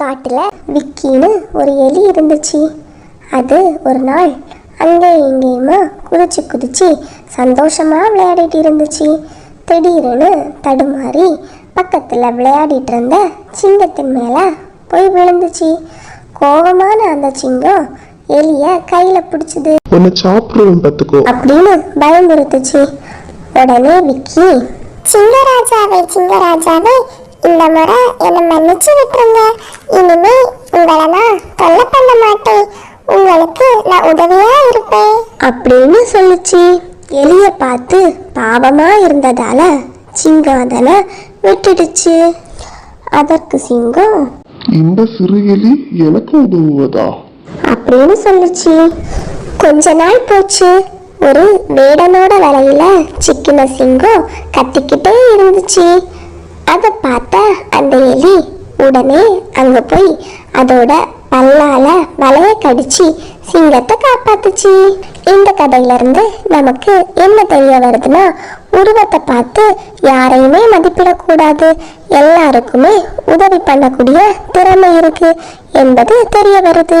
காட்டுல விக்கின்னு ஒரு எலி இருந்துச்சு. அது ஒரு நாள் அங்கே இங்கேயுமா குதிச்சு குதிச்சு சந்தோஷமா விளையாடிட்டு இருந்துச்சு. திடீர்னு தடுமாறி பக்கத்துல விளையாடிட்டு இருந்த சிங்கத்தின் மேல போய் விழுந்துச்சு. கோபமான அந்த சிங்கம் எலிய கையில பிடிச்சது. உன்னை சாப்பிடுவேன் பார்த்துக்கோ. அப்படின்னு பயமுறுத்துச்சு. உடனே விக்கி சிங்கராஜாவே சிங்கராஜாவே இந்த முறை என்னை மன்னிச்சு விட்டுருங்க. இனிமே உங்களை நான் தொல்லை பண்ண மாட்டேன். உங்களுக்கு நான் உதவியா இருப்பேன். அப்படின்னு சொல்லுச்சு. எலிய பார்த்து பாவமா இருந்ததால சிங்கம் அதனை விட்டுடுச்சு. அதற்கு சிங்கம் இந்த சிறு எலி எனக்கு உதவுவதா? அப்படின்னு சொல்லுச்சு. கொஞ்ச நாள் போச்சு. ஒரு வேடனோட வலையில சிக்கின சிங்கம் கத்திக்கிட்டே இருந்துச்சு. அதை பார்த்த அந்த எலி உடனே அங்க போய் அதோட பல்லால வலைய கடிச்சு சிங்கத்தை காப்பாத்துச்சு. இந்த கதையில இருந்து நமக்கு என்ன தெரிய வருதுன்னா உருவத்தை பார்த்து யாரையுமே மதிப்பிடக்கூடாது. எல்லாருக்குமே உதவி பண்ணக்கூடிய திறமை இருக்கு என்பது தெரிய வருது.